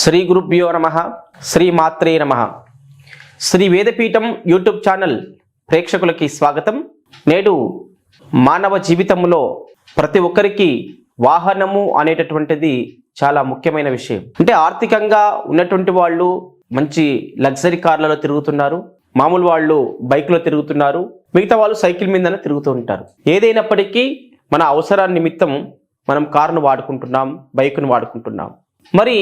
శ్రీ గురుభ్యో నమ శ్రీ మాత్రే నమ. శ్రీ వేదపీఠం యూట్యూబ్ ఛానల్ ప్రేక్షకులకి స్వాగతం. నేడు మానవ జీవితంలో ప్రతి ఒక్కరికి వాహనము అనేటటువంటిది చాలా ముఖ్యమైన విషయం. అంటే ఆర్థికంగా ఉన్నటువంటి వాళ్ళు మంచి లగ్జరీ కార్లలో తిరుగుతున్నారు మామూలు వాళ్ళు బైక్లో తిరుగుతున్నారు మిగతా వాళ్ళు సైకిల్ మీదనే తిరుగుతూ ఉంటారు. ఏదైనప్పటికీ మన అవసరాల నిమిత్తం మనం కారును వాడుకుంటున్నాం బైక్ను వాడుకుంటున్నాం. మరి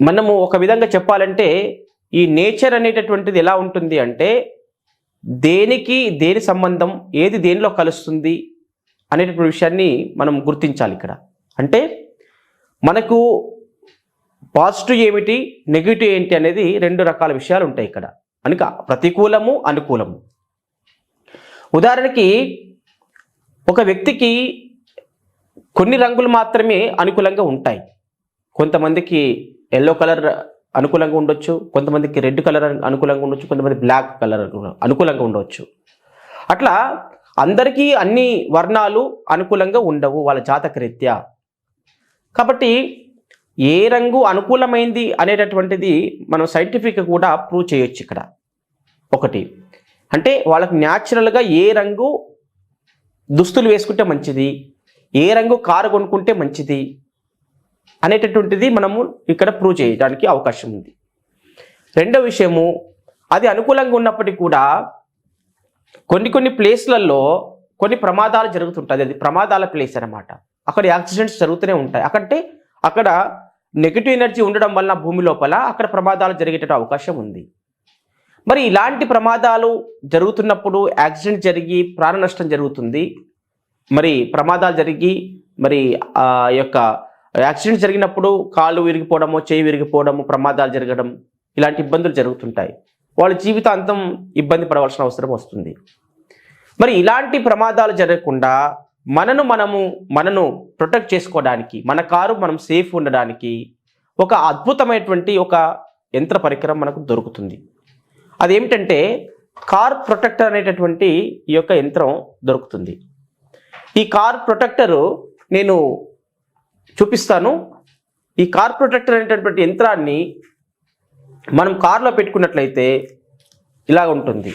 మనము ఒక విధంగా చెప్పాలంటే ఈ నేచర్ అనేటటువంటిది ఎలా ఉంటుంది అంటే దేనికి దేని సంబంధం ఏది దేనిలో కలుస్తుంది అనేటటువంటి విషయాన్ని మనం గుర్తించాలి ఇక్కడ. అంటే మనకు పాజిటివ్ ఏమిటి నెగిటివ్ ఏంటి అనేది రెండు రకాల విషయాలు ఉంటాయి ఇక్కడ. కనుక ప్రతికూలము అనుకూలము. ఉదాహరణకి ఒక వ్యక్తికి కొన్ని రంగులు మాత్రమే అనుకూలంగా ఉంటాయి. కొంతమందికి ఎల్లో కలర్ అనుకూలంగా ఉండొచ్చు కొంతమందికి రెడ్ కలర్ అనుకూలంగా ఉండొచ్చు కొంతమంది బ్లాక్ కలర్ అనుకూలంగా ఉండవచ్చు అట్లా అందరికీ అన్ని వర్ణాలు అనుకూలంగా ఉండవు వాళ్ళ జాతక రీత్యా. కాబట్టి ఏ రంగు అనుకూలమైంది అనేటటువంటిది మనం సైంటిఫిక్గా కూడా ప్రూవ్ చేయొచ్చు ఇక్కడ. ఒకటి అంటే వాళ్ళకు న్యాచురల్గా ఏ రంగు దుస్తులు వేసుకుంటే మంచిది ఏ రంగు కారు కొనుక్కుంటే మంచిది అనేటటువంటిది మనము ఇక్కడ ప్రూవ్ చేయడానికి అవకాశం ఉంది. రెండో విషయము అది అనుకూలంగా ఉన్నప్పటికీ కూడా కొన్ని కొన్ని ప్లేస్లలో కొన్ని ప్రమాదాలు జరుగుతుంటుంది అది ప్రమాదాల ప్లేస్ అన్నమాట. అక్కడ యాక్సిడెంట్స్ జరుగుతూనే ఉంటాయి. అక్కడంటే అక్కడ నెగిటివ్ ఎనర్జీ ఉండడం వలన భూమి లోపల అక్కడ ప్రమాదాలు జరిగేటట్టు అవకాశం ఉంది. మరి ఇలాంటి ప్రమాదాలు జరుగుతున్నప్పుడు యాక్సిడెంట్ జరిగి ప్రాణ నష్టం జరుగుతుంది. మరి ప్రమాదాలు జరిగి మరి ఆ యొక్క యాక్సిడెంట్ జరిగినప్పుడు కాళ్ళు విరిగిపోవడము చేయి విరిగిపోవడము ప్రమాదాలు జరగడం ఇలాంటి ఇబ్బందులు జరుగుతుంటాయి. వాళ్ళ జీవితాంతం ఇబ్బంది పడవలసిన అవసరం వస్తుంది. మరి ఇలాంటి ప్రమాదాలు జరగకుండా మనను మనము మనను ప్రొటెక్ట్ చేసుకోవడానికి మన కారు మనం సేఫ్ ఉండడానికి ఒక అద్భుతమైనటువంటి ఒక యంత్ర పరికరం మనకు దొరుకుతుంది. అదేమిటంటే కార్ ప్రొటెక్టర్ అనేటటువంటి ఈ యొక్క యంత్రం దొరుకుతుంది. ఈ కార్ ప్రొటెక్టరు నేను చూపిస్తాను. ఈ కార్ ప్రొటెక్టర్ అనేటటువంటి యంత్రాన్ని మనం కార్లో పెట్టుకున్నట్లయితే ఇలా ఉంటుంది.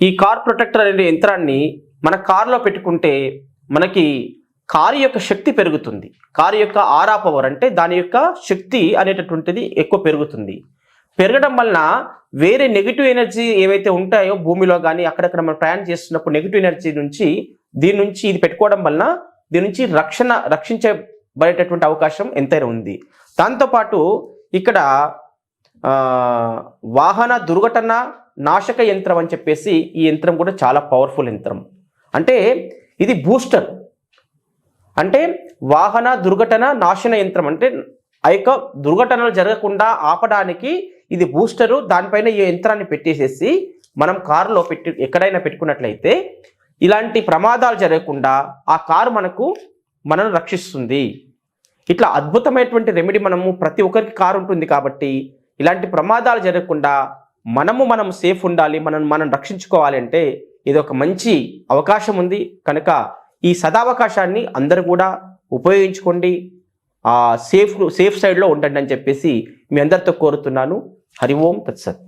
ఈ కార్ ప్రొటెక్టర్ అనే యంత్రాన్ని మన కార్లో పెట్టుకుంటే మనకి కారు యొక్క శక్తి పెరుగుతుంది. కారు యొక్క ఆరా పవర్ అంటే దాని యొక్క శక్తి అనేటటువంటిది ఎక్కువ పెరుగుతుంది. పెరగడం వలన వేరే నెగిటివ్ ఎనర్జీ ఏవైతే ఉంటాయో భూమిలో కానీ అక్కడక్కడ మనం ప్రయాణం చేస్తున్నప్పుడు నెగిటివ్ ఎనర్జీ నుంచి దీని నుంచి ఇది పెట్టుకోవడం వలన దీని నుంచి రక్షణ రక్షించబడేటటువంటి అవకాశం ఎంతైనా ఉంది. దాంతోపాటు ఇక్కడ వాహన దుర్ఘటన నాశక యంత్రం అని చెప్పేసి ఈ యంత్రం కూడా చాలా పవర్ఫుల్ యంత్రం. అంటే ఇది బూస్టర్ అంటే వాహన దుర్ఘటన నాశన యంత్రం. అంటే ఆ యొక్క దుర్ఘటనలు జరగకుండా ఆపడానికి ఇది బూస్టరు దానిపైన ఈ యంత్రాన్ని పెట్టేసేసి మనం కారులో పెట్టి ఎక్కడైనా పెట్టుకున్నట్లయితే ఇలాంటి ప్రమాదాలు జరగకుండా ఆ కారు మనకు మనను రక్షిస్తుంది. ఇట్లా అద్భుతమైనటువంటి రెమెడీ మనము ప్రతి ఒక్కరికి కారు ఉంటుంది కాబట్టి ఇలాంటి ప్రమాదాలు జరగకుండా మనము మనం సేఫ్ ఉండాలి మనం మనం రక్షించుకోవాలి అంటే ఇది ఒక మంచి అవకాశం ఉంది. కనుక ఈ సదావకాశాన్ని అందరూ కూడా ఉపయోగించుకోండి. ఆ సేఫ్ సేఫ్ సైడ్లో ఉండండి అని చెప్పేసి మీ అందరితో కోరుతున్నాను. హరి ఓం తత్సత్.